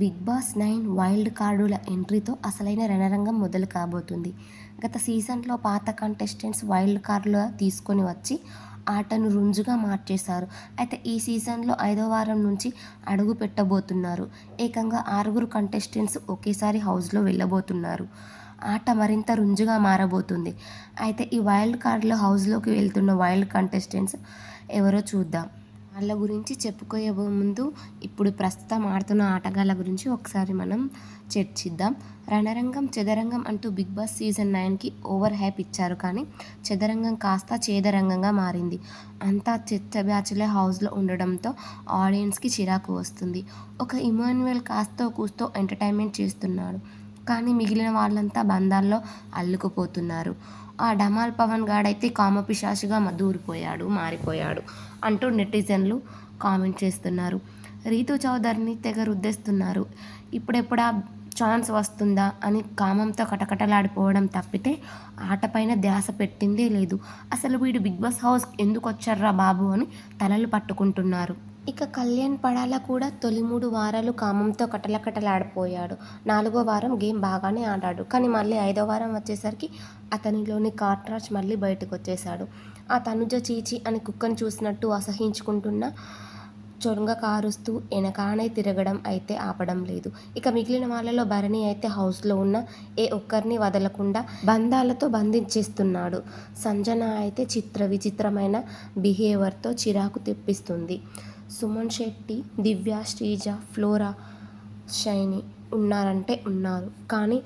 Big boss nine wild కార్డుల ఎంట్రీతో అసలైన రణరంగం మొదలు కాబోతుంది. గత సీజన్లో పాత కంటెస్టెంట్స్ వైల్డ్ కార్డులు తీసుకొని వచ్చి ఆటను రుంజుగా మార్చేశారు. అయితే ఈ సీజన్లో ఐదో వారం నుంచి అడుగు పెట్టబోతున్నారు. ఏకంగా ఆరుగురు కంటెస్టెంట్స్ ఒకేసారి హౌస్లో వెళ్ళబోతున్నారు. ఆట మరింత రుంజుగా మారబోతుంది. అయితే ఈ వైల్డ్ కార్డులో హౌస్లోకి వెళ్తున్న వైల్డ్ కంటెస్టెంట్స్ ఎవరో చూద్దాం. వాళ్ళ గురించి చెప్పుకోయే ముందు ఇప్పుడు ప్రస్తుతం ఆడుతున్న ఆటగాళ్ళ గురించి ఒకసారి మనం చర్చిద్దాం. రణరంగం చదరంగం అంటూ బిగ్ బాస్ సీజన్ నైన్కి ఓవర్ హ్యాప్ ఇచ్చారు కానీ చదరంగం కాస్త చేదరంగంగా మారింది. అంతా చెత్త బ్యాచ్లే హౌస్లో ఉండడంతో ఆడియన్స్కి చిరాకు వస్తుంది. ఒక ఇమాన్యువల్ కాస్తో కూస్తో ఎంటర్టైన్మెంట్ చేస్తున్నాడు కానీ మిగిలిన వాళ్ళంతా బంధాల్లో అల్లుకుపోతున్నారు. ఆ డమాల్ పవన్ గాడైతే కామపిశాచిగా దూరిపోయాడు మారిపోయాడు. అంటూ నెటిజన్లు కామెంట్ చేస్తున్నారు. రీతు చౌదరిని తెగ రుద్దేస్తున్నారు. ఇప్పుడెప్పుడా ఛాన్స్ వస్తుందా అని కామంతో కటకటలాడిపోవడం తప్పితే ఆటపైన ధ్యాస పెట్టిందే లేదు. అసలు వీడు బిగ్ బాస్ హౌస్ ఎందుకు వచ్చారా బాబు అని తలలు పట్టుకుంటున్నారు. ఇక కళ్యాణ్ పడాల కూడా తొలి మూడు వారాలు కామంతో కటలకటలాడిపోయాడు. నాలుగో వారం గేమ్ బాగానే ఆడాడు. కానీ మళ్ళీ ఐదో వారం వచ్చేసరికి అతనిలోని కార్ట్రాజ్ మళ్ళీ బయటకు వచ్చేసాడు ఆ తనుజ చీచి అని కుక్కను చూసినట్టు అసహించుకుంటున్న చొరంగ కారుస్తూ వెనకానే తిరగడం అయితే ఆపడం లేదు. ఇక మిగిలిన వాళ్ళలో భరణి అయితే హౌస్లో ఉన్న ఏ ఒక్కరిని వదలకుండా బంధాలతో బంధించేస్తున్నాడు. సంజన అయితే చిత్ర విచిత్రమైన బిహేవియర్తో చిరాకు తెప్పిస్తుంది. సుమన్ శెట్టి దివ్య శ్రీజ ఫ్లోరా షైని ఉన్నారంటే ఉన్నారు. కానీ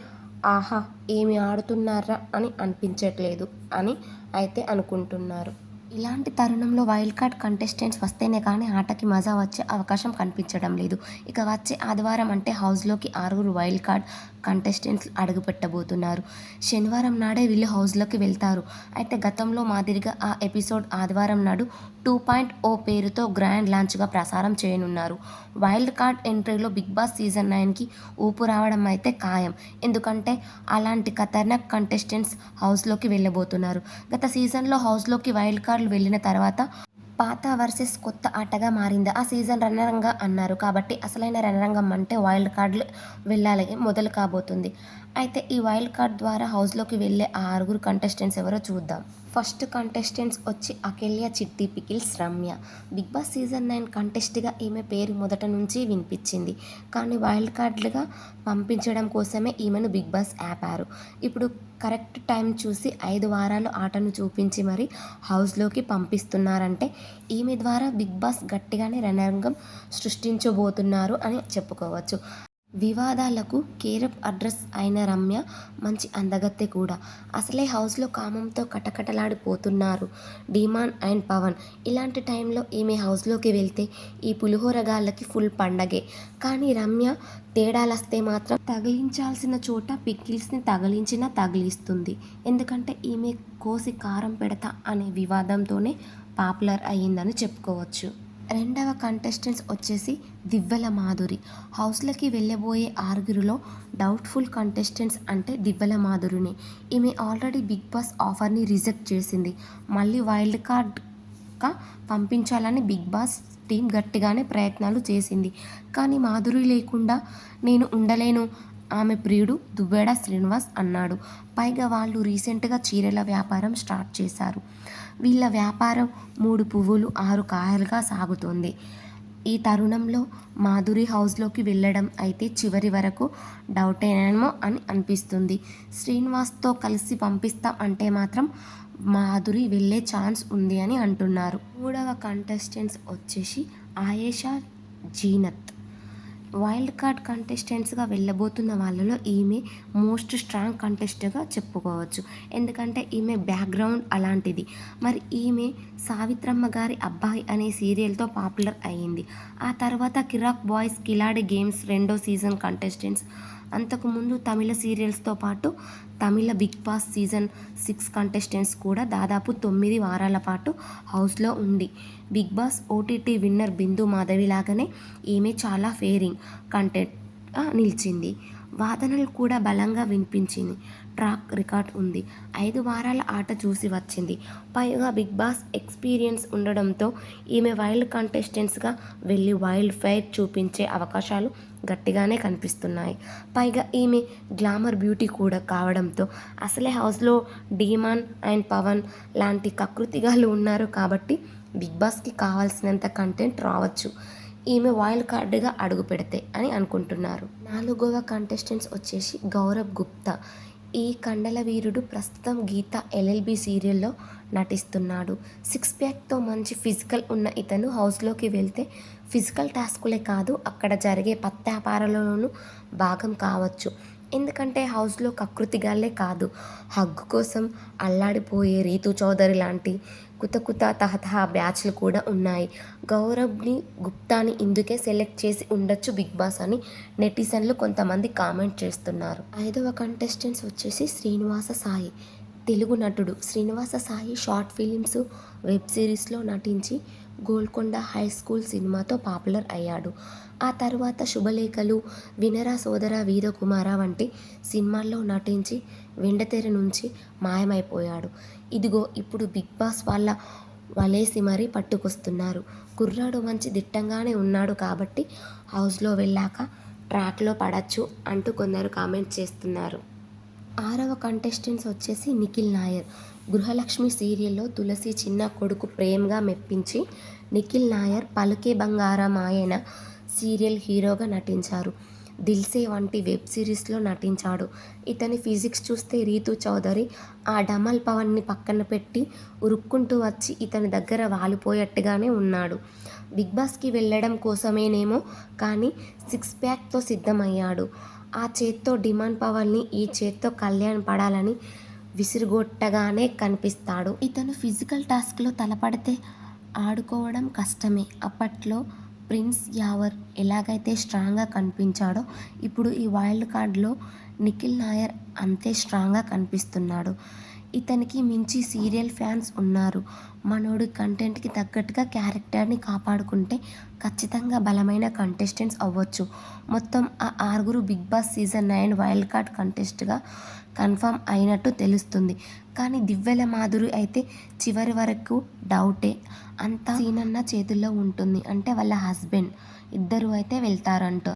ఆహా ఏమి ఆడుతున్నారా అని అనిపించట్లేదు అని అయితే అనుకుంటున్నారు. ఇలాంటి తరుణంలో వైల్డ్ కార్డ్ కంటెస్టెంట్స్ వస్తేనే కానీ ఆటకి మజా వచ్చే అవకాశం కనిపించడం లేదు. ఇక వచ్చే ఆదివారం అంటే హౌస్లోకి ఆరుగురు వైల్డ్ కార్డ్ కంటెస్టెంట్స్ అడుగుపెట్టబోతున్నారు. శనివారం నాడే వీళ్ళు హౌస్లోకి వెళ్తారు. అయితే గతంలో మాదిరిగా ఆ ఎపిసోడ్ ఆదివారం నాడు టూ పాయింట్ ఓ పేరుతో గ్రాండ్ లాంచ్గా ప్రసారం చేయనున్నారు. వైల్డ్ కార్డ్ ఎంట్రీలో బిగ్ బాస్ సీజన్ నైన్కి ఊపు రావడం అయితే ఖాయం. ఎందుకంటే అలాంటి ఖతర్నాక్ కంటెస్టెంట్స్ హౌస్లోకి వెళ్ళబోతున్నారు. గత సీజన్లో హౌస్లోకి వైల్డ్ కార్డులు వెళ్ళిన తర్వాత పాత వర్సెస్ కొత్త ఆటగా మారింది. ఆ సీజన్ రణరంగం అన్నారు. కాబట్టి అసలైన రణరంగం అంటే వైల్డ్ కార్డులు వెళ్ళాలి. మొదలు కాబోతుంది. అయితే ఈ వైల్డ్ కార్డ్ ద్వారా హౌస్లోకి వెళ్ళే ఆ ఆరుగురు కంటెస్టెంట్స్ ఎవరో చూద్దాం. ఫస్ట్ కంటెస్టెంట్స్ వచ్చి అఖిల్య Chitti pickles Ramya. Big boss season nine కంటెస్ట్గా ఈమె పేరు మొదట నుంచి వినిపించింది. కానీ వైల్డ్ కార్డులుగా పంపించడం కోసమే ఈమెను బిగ్ బాస్ ఆపారు. ఇప్పుడు కరెక్ట్ టైం చూసి ఐదు వారాలు ఆటను చూపించి మరి హౌస్లోకి పంపిస్తున్నారంటే ఈమె ద్వారా బిగ్ బాస్ గట్టిగానే రణరంగం సృష్టించబోతున్నారు అని చెప్పుకోవచ్చు. వివాదాలకు కేరప్ అడ్రస్ అయిన రమ్య మంచి అందగత్తె కూడా. అసలే హౌస్లో కామంతో కటకటలాడిపోతున్నారు డిమాన్ అండ్ పవన్. ఇలాంటి టైంలో ఈమె హౌస్లోకి వెళ్తే ఈ పులిహోరగాళ్ళకి ఫుల్ పండగే. కానీ రమ్య తేడాలస్తే మాత్రం తగిలించాల్సిన చోట పిక్కిల్స్ని తగిలించినా తగిలిస్తుంది. ఎందుకంటే ఈమె కోసి కారం పెడతా అనే వివాదంతోనే పాపులర్ అయ్యిందని చెప్పుకోవచ్చు. రెండవ కంటెస్టెంట్స్ వచ్చేసి దివ్వెల మాధురి. హౌస్లకి వెళ్ళబోయే ఆరుగురిలో డౌట్ఫుల్ కంటెస్టెంట్స్ అంటే దివ్వెల మాధురిని. ఈమె ఆల్రెడీ బిగ్ బాస్ ఆఫర్ని రిజెక్ట్ చేసింది. మళ్ళీ వైల్డ్ కార్డ్గా పంపించాలని బిగ్ బాస్ టీం గట్టిగానే ప్రయత్నాలు చేసింది. కానీ మాధురి లేకుండా నేను ఉండలేను. ఆమె ప్రియుడు దువ్వేడ శ్రీనివాస్ అన్నాడు. పైగా వాళ్ళు రీసెంట్గా చీరల వ్యాపారం స్టార్ట్ చేశారు. వీళ్ళ వ్యాపారం మూడు పువ్వులు ఆరు కాయలుగా సాగుతోంది. ఈ తరుణంలో మాధురి హౌస్లోకి వెళ్ళడం అయితే చివరి వరకు డౌటేనేమో అని అనిపిస్తుంది. శ్రీనివాస్తో కలిసి పంపిస్తాం అంటే మాత్రం మాధురి వెళ్ళే ఛాన్స్ ఉంది అని అంటున్నారు. మూడవ కంటెస్టెంట్స్ వచ్చేసి ఆయేషా జీనత్. వైల్డ్ కార్డ్ కంటెస్టెంట్స్గా వెళ్ళబోతున్న వాళ్ళలో ఈమె మోస్ట్ స్ట్రాంగ్ కంటెస్ట్గా చెప్పుకోవచ్చు. ఎందుకంటే ఈమె బ్యాక్గ్రౌండ్ అలాంటిది. మరి ఈమె సావిత్రమ్మ గారి అబ్బాయి అనే సీరియల్తో పాపులర్ అయ్యింది. ఆ తర్వాత కిరాక్ బాయ్స్ కిలాడి గేమ్స్ రెండో సీజన్ కంటెస్టెంట్స్ అంతకుముందు తమిళ సీరియల్స్తో పాటు Tamil big boss season six contestants కూడా దాదాపు తొమ్మిది వారాల పాటు హౌస్లో ఉంది big boss OTT winner Bindu Madhavi లాగానే ఈమె చాలా ఫేరింగ్ కంటెంట్ నిలిచింది. వాదనలు కూడా బలంగా వినిపించింది. ట్రాక్ రికార్డ్ ఉంది. ఐదు వారాల ఆట చూసి వచ్చింది. పైగా బిగ్ బాస్ ఎక్స్పీరియన్స్ ఉండడంతో ఈమె వైల్డ్ కంటెస్టెంట్స్గా వెళ్ళి వైల్డ్ ఫైర్ చూపించే అవకాశాలు గట్టిగానే కనిపిస్తున్నాయి. పైగా ఈమె గ్లామర్ బ్యూటీ కూడా కావడంతో అసలే హౌస్లో డీమాన్ అండ్ పవన్ లాంటి కకృతిగాలు ఉన్నారు కాబట్టి బిగ్ బాస్కి కావాల్సినంత కంటెంట్ రావచ్చు. ఈమె వైల్డ్ కార్డుగా అడుగు పెడితే అని అనుకుంటున్నారు. నాలుగవ కంటెస్టెంట్స్ వచ్చేసి గౌరవ్ గుప్తా. ఈ కండల వీరుడు ప్రస్తుతం గీత ఎల్ఎల్బి సీరియల్లో నటిస్తున్నాడు. సిక్స్ ప్యాక్తో మంచి ఫిజికల్ ఉన్న ఇతను హౌస్లోకి వెళ్తే ఫిజికల్ టాస్కులే కాదు అక్కడ జరిగే పత్యాపారాలలోనూ భాగం కావచ్చు. ఎందుకంటే హౌస్లో కకృతిగాలే కాదు. హగ్గు కోసం అల్లాడిపోయే రీతు చౌదరి లాంటి కుత కుత తహతహ బ్యాచ్లు కూడా ఉన్నాయి. గౌరవ్ని గుప్తాని ఇందుకే సెలెక్ట్ చేసి ఉండొచ్చు బిగ్ బాస్ అని నెటిజన్లు కొంతమంది కామెంట్ చేస్తున్నారు. ఐదవ కంటెస్టెంట్స్ వచ్చేసి శ్రీనివాస సాయి. తెలుగు నటుడు Srinivasa Sai short films web సిరీస్లో నటించి గోల్కొండ హై స్కూల్ సినిమాతో పాపులర్ అయ్యాడు. ఆ తర్వాత శుభలేఖలు వినరా సోదర వీరకుమార వంటి సినిమాల్లో నటించి వెండతెర నుంచి మాయమైపోయాడు. ఇదిగో ఇప్పుడు బిగ్ బాస్ వాళ్ళ వలేసి మరీ పట్టుకొస్తున్నారు. కుర్రాడు మంచి దిట్టంగానే ఉన్నాడు కాబట్టి హౌస్లో వెళ్ళాక ట్రాక్లో పడచ్చు అంటూ కొందరు కామెంట్ చేస్తున్నారు. ఆరవ కంటెస్టెంట్స్ వచ్చేసి నిఖిల్ నాయర్. గృహలక్ష్మి సీరియల్లో తులసి చిన్న కొడుకు ప్రేమ్గా మెప్పించి నిఖిల్ నాయర్ పలుకే బంగారం ఆయన సీరియల్ హీరోగా నటించారు. దిల్సే వంటి వెబ్ సిరీస్లో నటించాడు. ఇతని ఫిజిక్స్ చూస్తే రీతు చౌదరి ఆ డమల్ పవన్ని పక్కన పెట్టి ఉరుక్కుంటూ వచ్చి ఇతని దగ్గర వాలిపోయేట్టుగానే ఉన్నాడు. బిగ్ బాస్కి వెళ్ళడం కోసమేనేమో కానీ సిక్స్ ప్యాక్తో సిద్ధమయ్యాడు. ఆ చేత్తో డిమాండ్ పవర్ని ఈ చేత్తో కళ్యాణ్ పడాలని విసిరుగొట్టగానే కనిపిస్తాడు. ఇతను ఫిజికల్ టాస్క్లో తలపడితే ఆడుకోవడం కష్టమే. అప్పట్లో ప్రిన్స్ యావర్ ఎలాగైతే స్ట్రాంగ్గా కనిపించాడో ఇప్పుడు ఈ వైల్డ్ కార్డ్లో నిఖిల్ నాయర్ అంతే స్ట్రాంగ్గా కనిపిస్తున్నాడు. ఇతనికి మించి సీరియల్ ఫ్యాన్స్ ఉన్నారు. మనోడు కంటెంట్కి తగ్గట్టుగా క్యారెక్టర్ని కాపాడుకుంటే ఖచ్చితంగా బలమైన కంటెస్టెంట్స్ అవ్వచ్చు. మొత్తం ఆ ఆరుగురు big boss season nine wild card కంటెస్ట్గా confirm అయినట్టు తెలుస్తుంది. కానీ దివ్వెల మాధురి అయితే చివరి వరకు డౌటే. అంతా సీనన్న చేతుల్లో ఉంటుంది. అంటే వాళ్ళ హస్బెండ్. ఇద్దరు అయితే వెళ్తారంట.